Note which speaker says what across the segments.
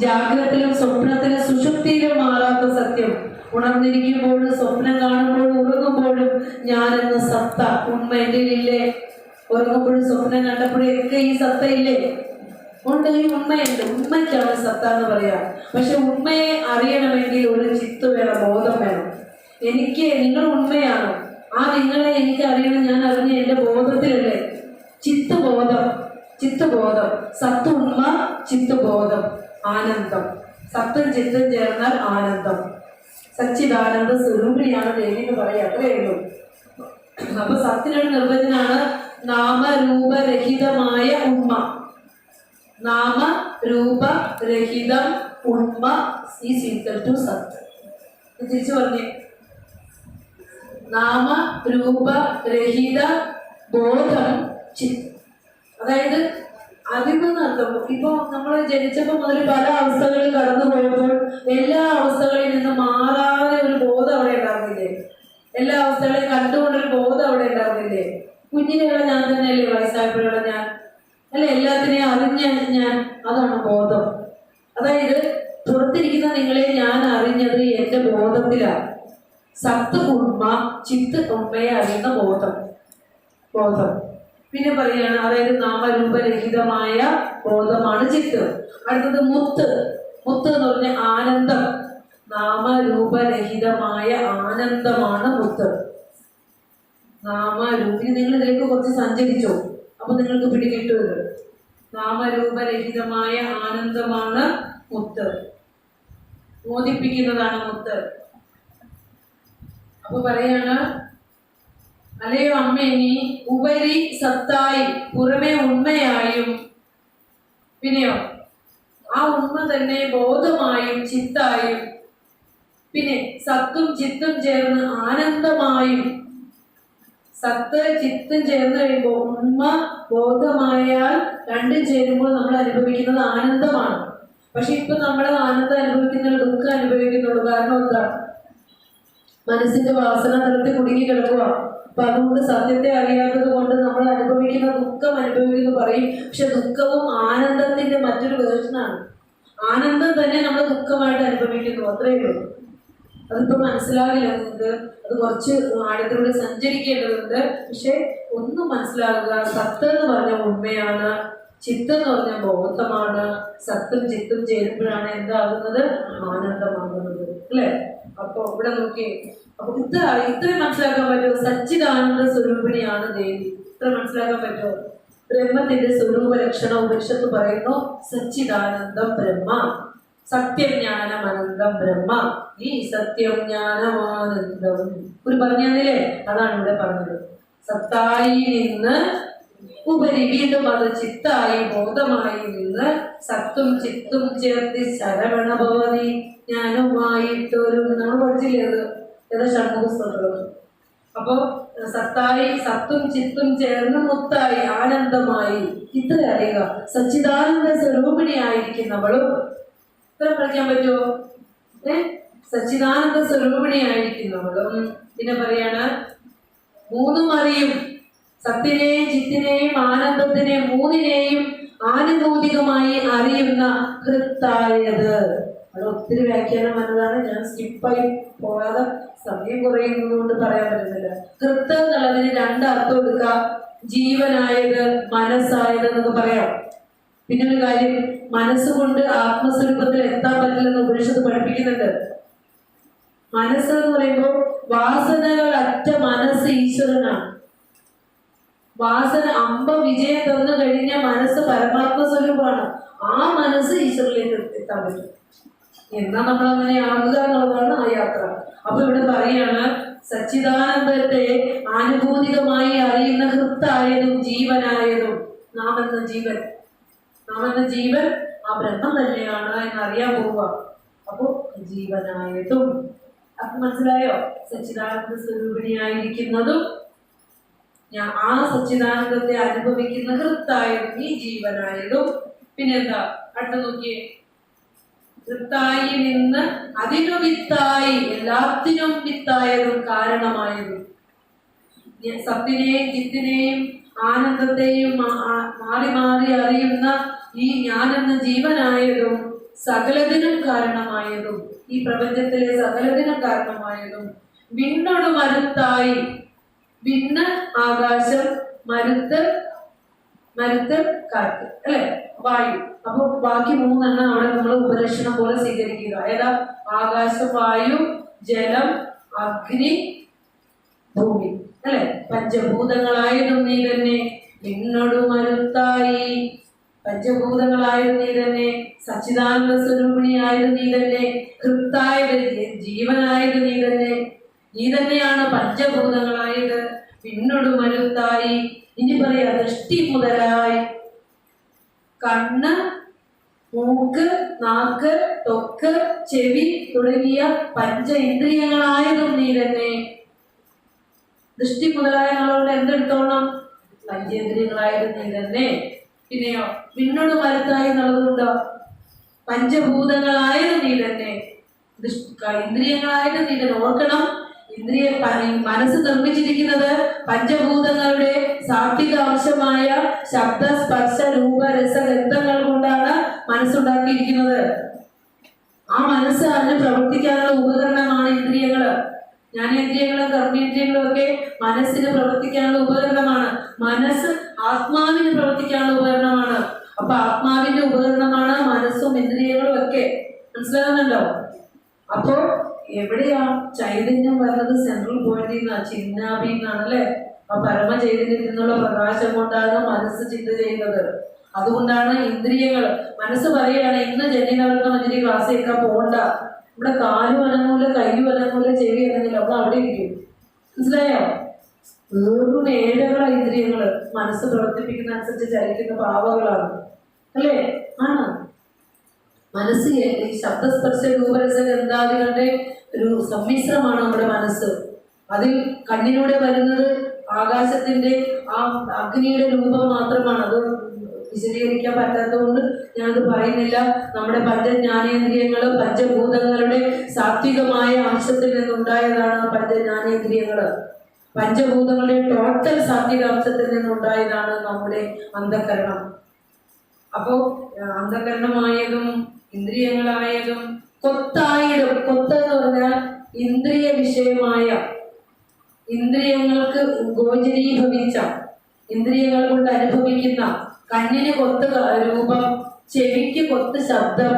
Speaker 1: ജാഗ്രതത്തിലും സ്വപ്നത്തിലും സുഷുപ്തിയിലും മാറാത്ത സത്യം. ഉണർന്നിരിക്കുമ്പോഴും സ്വപ്നം കാണുമ്പോഴും ഉറങ്ങുമ്പോഴും ഞാനെന്ന സത്ത ഉണ്മ എന്റെ ഉറങ്ങുമ്പോഴും സ്വപ്നം കണ്ടപ്പോഴൊക്കെ ഈ സത്ത ഇല്ലേ ഉണ്ട് ഈ ഉണ്മയുണ്ട് ഉണ്മയ്ക്കാണ് സത്ത എന്ന് പറയാ. പക്ഷെ ഉണ്മയെ അറിയണമെങ്കിൽ ഒരു ചിത്ത് വേണം ബോധം വേണം. എനിക്ക് നിങ്ങൾ ഉണ്മയാണ് ആ നിങ്ങളെ എനിക്ക് അറിയണം. ഞാൻ അറിഞ്ഞ എന്റെ ബോധത്തിലല്ലേ? ചിത്ത് ബോധം. ചിത്ത് ബോധം. ആനന്ദം. സത്വം ചിത്തും ചേർന്നാൽ ആനന്ദം. സച്ചിദാനന്ദ സ്വരൂപിയാണ് ദേവി എന്ന് പറയാം. അത്രേ ഉള്ളൂ. അപ്പൊ സത്തിനൊരു നിർവചനാണ് നാമരൂപരഹിതമായ നാമ നാമരൂപരഹിതം ഉമ്മ ഈസ് ഈക്വൽ ടു സത്ത് തിരിച്ചു പറഞ്ഞേ. നാമരൂപരഹിത ബോധം ചിത്ത് അതായത് എന്നർത്ഥം ഇപ്പൊ നമ്മൾ ജനിച്ചപ്പോ മുതൽ പല അവസ്ഥകളിൽ കടന്നു പോയപ്പോൾ എല്ലാ അവസ്ഥകളിൽ നിന്ന് മാറാതെ ഒരു ബോധം അവിടെ ഉണ്ടാകുന്നില്ലേ എല്ലാ അവസ്ഥകളെയും കണ്ടുകൊണ്ടൊരു ബോധം അവിടെ ഉണ്ടാകുന്നില്ലേ കുഞ്ഞിനെയുള്ള ഞാൻ തന്നെയല്ലേ വയസ്സായപ്പോഴുള്ള ഞാൻ. അല്ലെ? എല്ലാത്തിനെയും അറിഞ്ഞ ഞാൻ അതാണ് ബോധം. അതായത് പുറത്തിരിക്കുന്ന നിങ്ങളെ ഞാൻ അറിഞ്ഞത് എന്റെ ബോധത്തിലാണ്. സത്ത് കുടുംബ ചിത്ത് ഉമ്മയെ അറിയുന്ന ബോധം. ബോധം. പിന്നെ പറയുകയാണ് അതായത് നാമരൂപരഹിതമായ ബോധമാണ് ചിത്ത്. അടുത്തത് മുത്ത്. മുത്ത് എന്ന് പറഞ്ഞ ആനന്ദം. നാമരൂപരഹിതമായ ആനന്ദമാണ് മുത്ത്. നാമരൂപ നിങ്ങൾ ഇതിലേക്ക് കുറച്ച് സഞ്ചരിച്ചോ? അപ്പൊ നിങ്ങൾക്ക് പിടികിട്ടുന്നത് നാമരൂപരഹിതമായ ആനന്ദമാണ് മുത്ത്. മോദിപ്പിക്കുന്നതാണ് മുത്ത്. അപ്പൊ പറയാണ് അല്ലയോ അമ്മ നീ ഉപരി സത്തായി പുറമെ ഉണ്മയായും. പിന്നെയോ ആ ഉണ്മ തന്നെ ബോധമായും ചിത്തായും. പിന്നെ സത്തും ചിത്തും ചേർന്ന് ആനന്ദമായും. സത്ത് ചിത്തും ചേർന്ന് കഴിയുമ്പോൾ ഉണ്മ ബോധമായാൽ രണ്ടും ചേരുമ്പോൾ നമ്മൾ അനുഭവിക്കുന്നത് ആനന്ദമാണ്. പക്ഷെ ഇപ്പൊ നമ്മൾ ആനന്ദം അനുഭവിക്കുന്ന ദുഃഖം അനുഭവിക്കുന്നുള്ളൂ. കാരണം എന്താ? മനസ്സിന്റെ വാസന തലത്തിൽ കുടുങ്ങി കിടക്കുക അപ്പൊ അതുകൊണ്ട് സത്യത്തെ അറിയാത്തത് കൊണ്ട് നമ്മൾ അനുഭവിക്കുന്ന ദുഃഖം അനുഭവിക്കുന്നു പറയും. പക്ഷെ ദുഃഖവും ആനന്ദത്തിന്റെ മറ്റൊരു വേർഷനാണ്. ആനന്ദം തന്നെ നമ്മൾ ദുഃഖമായിട്ട് അനുഭവിക്കുന്നു. അത്രയേ ഉള്ളൂ. അതിപ്പോ മനസ്സിലാകില്ല നിങ്ങൾക്ക്. അത് കുറച്ച് ആഴത്തിലൂടെ സഞ്ചരിക്കേണ്ടതുണ്ട്. പക്ഷെ ഒന്നും മനസ്സിലാകുക സത്ത് എന്ന് പറഞ്ഞ ഉണ്മയാണ്. ചിത്തം എന്ന് പറഞ്ഞ ബോധമാണ്. സത്തും ചിത്തും ചേരുമ്പോഴാണ് എന്താകുന്നത്? ആനന്ദമാകുന്നത്. അല്ലേ? അപ്പൊ ഇവിടെ നോക്കി അപ്പൊ ഇത്ര ഇത്രയും മനസ്സിലാക്കാൻ പറ്റുമോ? സച്ചിദാനന്ദ സ്വരൂപിണിയാണ് ദേവി ഇത്ര മനസ്സിലാക്കാൻ പറ്റുമോ? ബ്രഹ്മത്തിന്റെ സ്വരൂപ ലക്ഷണം ഉപനിഷത്ത് പറയുന്നു സച്ചിദാനന്ദം ബ്രഹ്മ സത്യജ്ഞാനം അനന്തം ബ്രഹ്മ ഈ സത്യം ജ്ഞാനമാനന്ദം ഒരു പറഞ്ഞു തന്നില്ലേ അതാണ് ഇവിടെ പറഞ്ഞത്. സത്തായി നിന്ന് ഉപരി വീണ്ടും അത് ചിത്തായി ബോധമായി നിന്ന് സത്തും ചിത്തും ചേർത്ത് ശരവണ ഭവതി ജ്ഞാനവുമായിട്ടൊരു നമ്മൾ പഠിച്ചില്ലേ അത് ഏതാ ഷൺമുഖസ്തോത്രം അപ്പോ സത്തായി സത്തും ചിത്തും ചേർന്ന് മുത്തായി ആനന്ദമായി. ഇത് അറിയുക. സച്ചിദാനന്ദ സ്വരൂപിണിയായിരിക്കുന്നവളും. ഇത്ര പഠിക്കാൻ പറ്റുമോ? ഏ? സച്ചിദാനന്ദ സ്വരൂപിണിയായിരിക്കുന്നവളും. പിന്നെ പറയാണ് മൂന്നും അറിയും. സത്തിനെയും ചിത്തിനെയും ആനന്ദത്തിനെയും മൂന്നിനെയും ആനുഭൂതികമായി അറിയുന്ന ഹൃത്തായത് അത് ഒത്തിരി വ്യാഖ്യാനം വന്നതാണ്. ഞാൻ സ്കിപ്പായി പോകാതെ സമയം കുറയുന്നതുകൊണ്ട് പറയാൻ പറ്റുന്നില്ല ഹൃത്ത് എന്നുള്ളതിന് രണ്ട് അർത്ഥം എടുക്കാം. ജീവനായത് മനസ്സായത് എന്നൊക്കെ പറയാം. പിന്നെ ഒരു കാര്യം മനസ്സുകൊണ്ട് ആത്മസ്വരൂപത്തിൽ എത്താൻ പറ്റില്ലെന്ന് ഉപനിഷത്ത് പഠിപ്പിക്കുന്നുണ്ട്. മനസ്സ് എന്ന് പറയുമ്പോൾ വാസനകളറ്റ മനസ്സ് ഈശ്വരനാണ്. വാസന അമ്പ വിജയം തന്നു കഴിഞ്ഞ മനസ്സ് പരമാത്മ സ്വരൂപമാണ്. ആ മനസ്സ് ഈശ്വരിലേക്ക് എത്താൻ പറ്റും. എന്നാ നമ്മൾ അങ്ങനെ ആകുക എന്നുള്ളതാണ് ആ യാത്ര. അപ്പൊ ഇവിടെ പറയാണ് സച്ചിദാനന്ദത്തെ ആനുഭൂതികമായി അറിയുന്ന ഹൃത്തായതും ജീവനായതും നാം എന്ന ജീവൻ. നാം എന്ന ജീവൻ ആ ബ്രഹ്മം തന്നെയാണ് എന്നറിയാൻ പോവുക. അപ്പോ ജീവനായതും. അപ്പൊ മനസ്സിലായോ? സച്ചിദാനന്ദ സ്വരൂപിണിയായിരിക്കുന്നതും ഞാൻ ആ സച്ചിദാനന്ദത്തെ അനുഭവിക്കുന്ന ഹൃത്തായും ഈ ജീവനായതും പിന്നെന്താ അടുത്ത നോക്കിയേ. ഹൃത്തായി നിന്ന് അതിനു വിത്തായി എല്ലാത്തിനും വിത്തായതും കാരണമായതും. സത്തിനെയും ചിത്തിനെയും ആനന്ദത്തെയും മാറി മാറി അറിയുന്ന ഈ ഞാനെന്ന ജീവനായതും സകലതിനും കാരണമായതും ഈ പ്രപഞ്ചത്തിലെ സകലതിനും കാരണമായതും വിണ്ണൊടു മരുത്തായി വിണ്ണ് ആകാശം മരുത്ത് മരുത്ത് കാറ്റ് അല്ലെ? വായു. അപ്പൊ ബാക്കി മൂന്നെണ്ണം അവിടെ നമ്മൾ ഉപലക്ഷണം പോലെ സ്വീകരിക്കുക. ഏതാ? ആകാശം വായു ജലം അഗ്നി ഭൂമി. അല്ലെ? പഞ്ചഭൂതങ്ങളായതും നീ തന്നെ നിന്നോട് മരുത്തായി. പഞ്ചഭൂതങ്ങളായും നീ തന്നെ സച്ചിദാനന്ദ സ്വരൂപിണിയായും നീ തന്നെ ഹൃത്തായത് ജീവനായത് നീ തന്നെ നീ തന്നെയാണ് പഞ്ചഭൂതങ്ങളായത്. പിന്നൊടു മരുത്തായി ഇനി പറയാ ദൃഷ്ടി മുതലായി. കണ്ണ് മൂക്ക് നാക്ക് തൊക്ക് ചെവി തുടങ്ങിയ പഞ്ച ഇന്ദ്രിയങ്ങളായതും നീ തന്നെ. ദൃഷ്ടി മുതലായ നിങ്ങളോട് എന്തെടുത്തോണം? പഞ്ചേന്ദ്രിയങ്ങളായത് നീ തന്നെ. പിന്നെയോ പിന്നോട് മരുത്തായി എന്നുള്ളതുണ്ടോ പഞ്ചഭൂതങ്ങളായത് നീ തന്നെ. ഇന്ദ്രിയങ്ങളായത് നീ തന്നെ. ഓർക്കണം. ഇന്ദ്രിയ മനസ്സ് നിർമ്മിച്ചിരിക്കുന്നത് പഞ്ചഭൂതങ്ങളുടെ സാത്വിക അംശമായ ശബ്ദ സ്പർശ രൂപ രസഗന്ധങ്ങൾ കൊണ്ടാണ് മനസ്സുണ്ടാക്കിയിരിക്കുന്നത്. ആ മനസ്സ് അതിന് പ്രവർത്തിക്കാനുള്ള ഉപകരണമാണ് ഇന്ദ്രിയങ്ങൾ. ജ്ഞാനേന്ദ്രിയങ്ങളും കർമ്മേന്ദ്രിയങ്ങളും ഒക്കെ മനസ്സിന് പ്രവർത്തിക്കാനുള്ള ഉപകരണമാണ്. മനസ്സ് ആത്മാവിന് പ്രവർത്തിക്കാനുള്ള ഉപകരണമാണ്. അപ്പൊ ആത്മാവിന്റെ ഉപകരണമാണ് മനസ്സും ഇന്ദ്രിയങ്ങളും ഒക്കെ. മനസ്സിലാകുന്നുണ്ടോ? അപ്പോ എവിടെയാ ചൈതന്യം വരുന്നത് സെൻട്രൽ പോയിന്റിൽ നിന്നാണ് ചിന്നാബി നിന്നാണല്ലേ ആ പരമ ചൈതന്യത്തിൽ നിന്നുള്ള പ്രകാശം കൊണ്ടാണ് മനസ്സ് ചിന്ത ചെയ്യുന്നത്. അതുകൊണ്ടാണ് ഇന്ദ്രിയങ്ങൾ. മനസ്സ് പറയുകയാണ് ഇന്ന് ജന്യനവർക്ക് മറ്റൊരു കേൾക്കാൻ പോകണ്ട ഇവിടെ കാലു അനങ്ങൂല കൈയും അനങ്ങൂല ചെവി അനങ്ങില്ല നമ്മൾ അവിടെ ഇരിക്കും. മനസ്സിലായോ? വെറും ഏഴകള ഇന്ദ്രിയങ്ങൾ. മനസ്സ് പ്രവർത്തിപ്പിക്കുന്ന അനുസരിച്ച് ചലിക്കുന്ന പാവകളാണ്. അല്ലേ? ആണ്. മനസ്സ് ഈ ശബ്ദസ്പർശ രൂപരസ ഗന്ധാദികളുടെ ഒരു സമ്മിശ്രമാണ് നമ്മുടെ മനസ്സ്. അതിൽ കണ്ണിലൂടെ വരുന്നത് ആകാശത്തിന്റെ ആ അഗ്നിയുടെ രൂപം മാത്രമാണ്. അത് വിശദീകരിക്കാൻ പറ്റാത്തതുകൊണ്ട് ഞാനത് പറയുന്നില്ല. നമ്മുടെ പഞ്ചജ്ഞാനേന്ദ്രിയങ്ങൾ പഞ്ചഭൂതങ്ങളുടെ സാത്വികമായ അംശത്തിൽ നിന്നുണ്ടായതാണ് പഞ്ചജ്ഞാനേന്ദ്രിയങ്ങൾ. പഞ്ചഭൂതങ്ങളുടെ ടോട്ടൽ സാത്വിക അംശത്തിൽ നിന്നുണ്ടായതാണ് നമ്മുടെ അന്ധകരണം. അപ്പോ അന്ധകരണമായതും ഇന്ദ്രിയങ്ങളായതും കൊത്തായതും കൊത്തെന്ന് പറഞ്ഞാൽ ഇന്ദ്രിയ വിഷയമായ ഇന്ദ്രിയങ്ങൾക്ക് ഗോചരീഭവിച്ച ഇന്ദ്രിയങ്ങൾ കൊണ്ട് അനുഭവിക്കുന്ന കണ്ണിന് കൊത്ത് രൂപം ചെവിക്ക് കൊത്ത് ശബ്ദം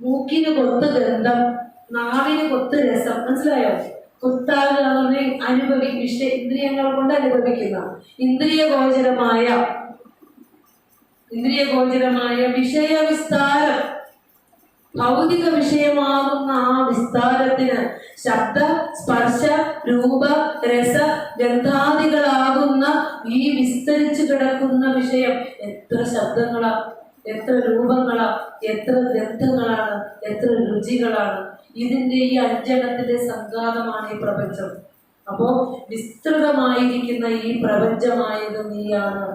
Speaker 1: മൂക്കിന് കൊത്ത് ഗന്ധം നാവിന് കൊത്ത് രസം. മനസ്സിലായോ? എന്ന് അനുഭവി വിഷ ഇന്ദ്രിയങ്ങൾ കൊണ്ട് അനുഭവിക്കുന്ന ഇന്ദ്രിയ ഗോചരമായ ഇന്ദ്രിയ ഗോചരമായ വിഷയ വിസ്താരം ഭൗതിക വിഷയമാകുന്ന ആ വിസ്താരത്തിന് ശബ്ദ സ്പർശ രൂപ രസ ഗന്ധാദികളാകുന്ന ഈ വിസ്തരിച്ചു കിടക്കുന്ന വിഷയം എത്ര ശബ്ദങ്ങളാ എത്ര രൂപങ്ങളാ എത്ര ഗന്ധങ്ങളാണ് എത്ര രുചികളാണ്. ഇതിന്റെ ഈ അഞ്ചെണ്ണത്തിന്റെ സംഘാതമാണ് ഈ പ്രപഞ്ചം. അപ്പോ വിസ്തൃതമായിരിക്കുന്ന ഈ പ്രപഞ്ചമായത് നീയാണ്.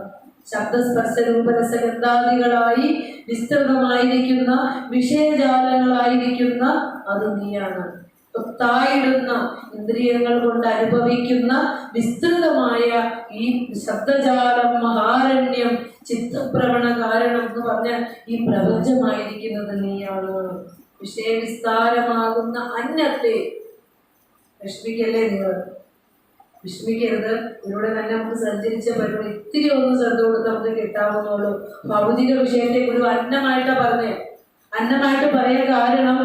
Speaker 1: ശബ്ദസ്പർശ രൂപരസഗന്ധാദികളായി വിസ്തൃതമായിരിക്കുന്ന വിഷയജാലങ്ങളായിരിക്കുന്ന അത് നീയാണ്. ഒത്തായിടുന്ന ഇന്ദ്രിയങ്ങൾ കൊണ്ട് അനുഭവിക്കുന്ന വിസ്തൃതമായ ഈ ശബ്ദജാലം മഹാരണ്യം ചിത്തപ്രവണ കാരണം എന്ന് പറഞ്ഞ ഈ പ്രപഞ്ചമായിരിക്കുന്നത് നീയാണ്. വിഷയവിസ്താരമാകുന്ന അന്നത്തെ. വിഷമിക്കല്ലേ നിങ്ങൾ? വിഷമിക്കരുത്. ഇതിലൂടെ തന്നെ നമുക്ക് സഞ്ചരിച്ച പറ്റും ഇത്തിരി ഒന്ന് ശ്രദ്ധ കൊടുത്ത് നമുക്ക് കിട്ടാവുന്നുള്ളൂ ഭൗതിക വിഷയത്തെ ഒരു അന്നമായിട്ടാ പറഞ്ഞേ. അന്നമായിട്ട് പറയാൻ കാരണം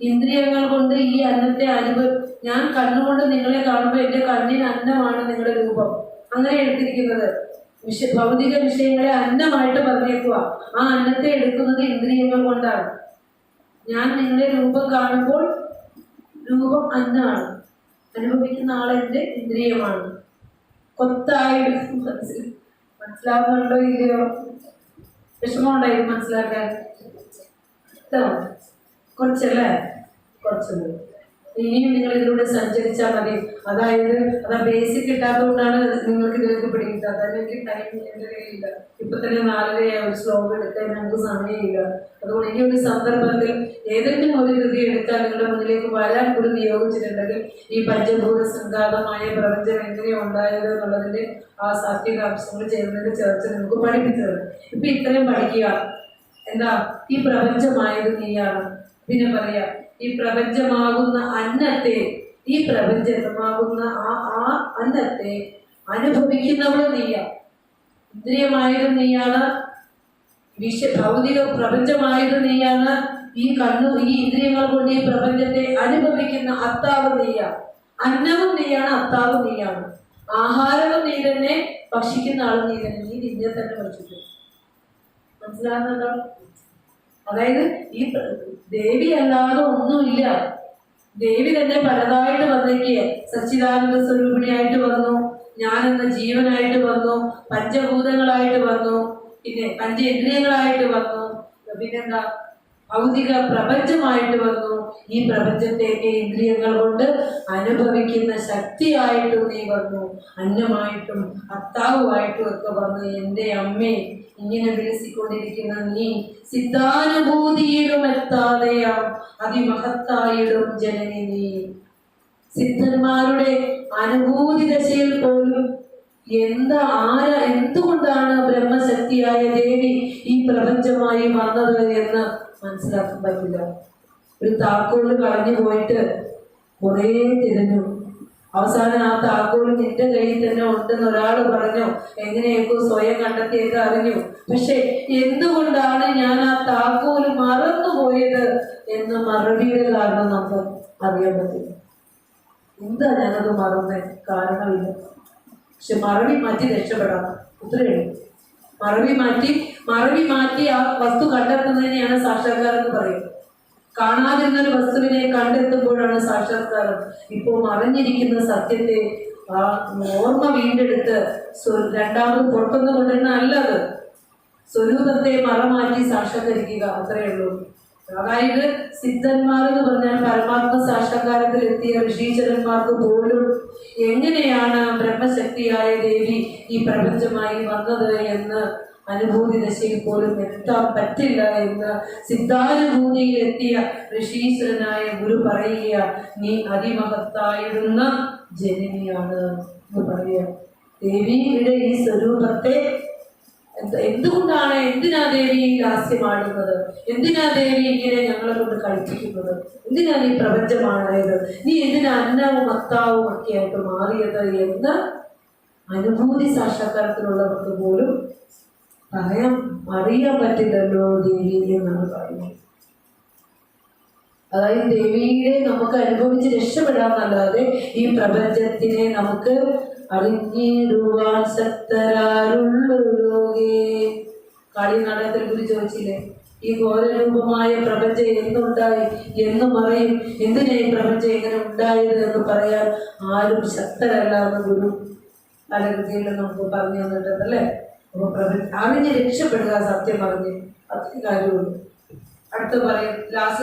Speaker 1: ഇന്ദ്രിയങ്ങൾ കൊണ്ട് ഈ അന്നത്തെ അനുഭവ ഞാൻ കണ്ണുകൊണ്ട് നിങ്ങളെ കാണുമ്പോൾ എന്റെ കണ്ണിന് അന്നമാണ് നിങ്ങളുടെ രൂപം. അങ്ങനെ എടുത്തിരിക്കുന്നത്. വിഷ ഭൗതിക വിഷയങ്ങളെ അന്നമായിട്ട് പറഞ്ഞേക്കുക ആ അന്നത്തെ എടുക്കുന്നത് ഇന്ദ്രിയങ്ങൾ കൊണ്ടാണ്. ഞാൻ നിങ്ങളുടെ രൂപം കാണുമ്പോൾ രൂപം അന്നമാണ് അനുഭവിക്കുന്ന ആളെന്റെ ഇന്ദ്രിയമാണ് കൊത്തായിട്ട് മനസ്സിൽ മനസ്സിലാവുന്നുണ്ടോ ഇല്ലയോ? വിഷമമുണ്ടായിരുന്നു മനസ്സിലാക്കാൻ? കുറച്ചല്ലേ? കുറച്ചുണ്ട് ഇനിയും നിങ്ങൾ ഇതിലൂടെ സഞ്ചരിച്ചാൽ മതി. അതായത് അത് ബേസിക് കിട്ടാത്തതുകൊണ്ടാണ് നിങ്ങൾക്ക് ഇതിലേക്ക് പിടിക്കുന്നത് അല്ലെങ്കിൽ ടൈം എന്റെ കയ്യിലില്ല. ഇപ്പൊ തന്നെ ഒരു ശ്ലോകം എടുക്കാൻ ഞങ്ങൾക്ക് സമയമില്ല. അതുകൊണ്ട് ഈ ഒരു സന്ദർഭത്തിൽ ഏതെങ്കിലും ഒരു കൃതി എടുക്കാൻ നിങ്ങളുടെ മുന്നിലേക്ക് വരാൻ കൂടി നിയോഗിച്ചിട്ടുണ്ടെങ്കിൽ ഈ പഞ്ചഭൂത സംഘാതമായ പ്രപഞ്ചം എങ്ങനെ ഉണ്ടായത് എന്നുള്ളതിന്റെ ആ സാത്വികാംശങ്ങൾ ചേർന്നതിന്റെ ചർച്ച നിങ്ങൾക്ക് പഠിപ്പിച്ചത്. ഇപ്പൊ ഇത്രയും പഠിക്കുക. എന്താ? ഈ പ്രപഞ്ചമായത് നീയാണ്. പിന്നെ പറയാ. ഈ പ്രപഞ്ചമാകുന്ന അന്നത്തെ ഈ പ്രപഞ്ചമാകുന്ന ആ ആ അന്നത്തെ അനുഭവിക്കുന്നവൾ നീയാ. ഇന്ദ്രിയമായിരുന്ന നീയാണ് വിശ്വ ഭൗതിക പ്രപഞ്ചമായത് നീയാണ്. ഈ കണ്ണു ഈ ഇന്ദ്രിയങ്ങൾ കൊണ്ട് ഈ പ്രപഞ്ചത്തെ അനുഭവിക്കുന്ന അത്താവ് നീയാ. അന്നവും നീയാണ് അത്താവും നീയാണ്. ആഹാരവും നീ തന്നെ ഭക്ഷിക്കുന്ന ആളും നീ തന്നെ. നീ നിന്നെ തന്നെ ഭക്ഷിക്കും. മനസ്സിലാകുന്നുണ്ടോ? അതായത് ഈ ദേവി അല്ലാതെ ഒന്നുമില്ല. ദേവി തന്നെ പലതായിട്ട് വന്നേക്ക് സച്ചിദാനന്ദ സ്വരൂപിണിയായിട്ട് വന്നു. ഞാൻ എന്ന ജീവനായിട്ട് വന്നു. പഞ്ചഭൂതങ്ങളായിട്ട് വന്നു. പിന്നെ പഞ്ചേന്ദ്രിയങ്ങളായിട്ട് വന്നു. പിന്നെന്താ ഭൗതിക പ്രപഞ്ചമായിട്ട് വന്നു. ഈ പ്രപഞ്ചത്തെയൊക്കെ ഇന്ദ്രിയങ്ങൾ കൊണ്ട് അനുഭവിക്കുന്ന ശക്തിയായിട്ടും നീ വന്നു. അന്നമായിട്ടും അത്താവുമായിട്ടും ഒക്കെ വന്നു. എന്റെ അമ്മ ഇങ്ങനെ വിലസിക്കൊണ്ടിരിക്കുന്ന നീ സിദ്ധാനുഭൂതിയിലും എത്താതെയാം അതിമഹത്തായിടും ജനനി നീ. സിദ്ധന്മാരുടെ അനുഭൂതി ദശയിൽ പോലും എന്താ ആര എന്തുകൊണ്ടാണ് ബ്രഹ്മശക്തിയായ ദേവി ഈ പ്രപഞ്ചമായി വന്നത് എന്ന് മനസ്സിലാക്കാൻ പറ്റില്ല ഒരു താക്കോൽ കളഞ്ഞു പോയിട്ട് കുറേ തിരഞ്ഞു. അവസാനം ആ താക്കോൽ നിന്റെ കയ്യിൽ തന്നെ ഉണ്ടെന്ന് ഒരാൾ പറഞ്ഞു. എങ്ങനെയൊക്കെ സ്വയം കണ്ടെത്തിയൊക്കെ അറിഞ്ഞു. പക്ഷെ എന്തുകൊണ്ടാണ് ഞാൻ ആ താക്കോൽ മറന്നുപോയത് എന്ന് മറുപടിയുടെ കാരണം നമുക്ക് അറിയാൻ പറ്റില്ല. എന്താ ഞാനത് മറന്നേ? കാരണമില്ല. പക്ഷെ മറുപടി മാറ്റി രക്ഷപ്പെടാം ഉത്തരേ മറവി മാറ്റി മറവി മാറ്റി ആ വസ്തു കണ്ടെത്തുന്നതിനെയാണ് സാക്ഷാത്കാരം എന്ന് പറയുന്നത്. കാണാതിരുന്ന ഒരു വസ്തുവിനെ കണ്ടെത്തുമ്പോഴാണ് സാക്ഷാത്കാരം. ഇപ്പോൾ മറിഞ്ഞിരിക്കുന്ന സത്യത്തെ ആ ഓർമ്മ വീണ്ടെടുത്ത് രണ്ടാമത് പുറത്തുനിന്ന് കൊണ്ടുവരുന്ന അല്ലത് സ്വരൂപത്തെ മറമാറ്റി സാക്ഷാത്കരിക്കുക അത്രയേ ഉള്ളൂ. അതായത് സിദ്ധന്മാർ എന്ന് പറഞ്ഞാൽ പരമാത്മ സാക്ഷാത്കാരത്തിൽ എത്തിയ ഋഷീശ്വരന്മാർക്ക് പോലും എങ്ങനെയാണ് ബ്രഹ്മശക്തിയായ ദേവി ഈ പ്രപഞ്ചമായി വന്നത് എന്ന് അനുഭൂതി ദശയിൽ പോലും എത്താൻ പറ്റില്ല എന്ന് സിദ്ധാനുഭൂതിയിൽ എത്തിയ ഋഷീശ്വരനായ ഗുരു പറയുക നീ അതിമഹത്തായിരുന്ന ജനനിയാണ് എന്ന് പറയുക. ദേവിയുടെ ഈ സ്വരൂപത്തെ എന്തുകൊണ്ടാണ് എന്തിനാ ദേവി ഈ ലാസ്യമാടുന്നത് എന്തിനാ ദേവി ഇങ്ങനെ ഞങ്ങളെ കൊണ്ട് കളിപ്പിക്കുന്നത് എന്തിനാ നീ പ്രപഞ്ചമാണായത് നീ എന്തിനാ അന്നാവും അത്താവും ഒക്കെ ആയിട്ട് മാറിയത് എന്ന് അനുഭൂതി സാക്ഷാത്കാരത്തിലുള്ളവർക്ക് പോലും പറയാൻ അറിയാൻ പറ്റില്ലല്ലോ ദേവി എന്നാണ് പറയുന്നത്. അതായത് ദേവിയെ നമുക്ക് അനുഭവിച്ച് രക്ഷപ്പെടാന്നല്ലാതെ ഈ പ്രപഞ്ചത്തിനെ നമുക്ക് അറിഞ്ഞിടുവാൻ ശക്തരാരുള്ളോകേ കാളി നാടകത്തിൽ കുറിച്ച് ചോദിച്ചില്ലേ? ഈ ഘോരരൂപമായ പ്രപഞ്ചം എന്തുണ്ടായി? എന്ന് പറയും. എന്തിനാ ഈ പ്രപഞ്ചം എങ്ങനെ ഉണ്ടായത് എന്ന് പറയാൻ ആരും ശക്തരല്ല എന്ന് ഗുരു പല കൃതിയിലും നമുക്ക് പറഞ്ഞു തന്നിട്ടുണ്ട് അല്ലേ അപ്പൊ പ്രപഞ്ച അറിഞ്ഞ് രക്ഷപ്പെടുക സത്യം പറഞ്ഞ് അത്രയും കാര്യമുള്ളൂ. അടുത്ത് പറയും ലാസ്റ്റ്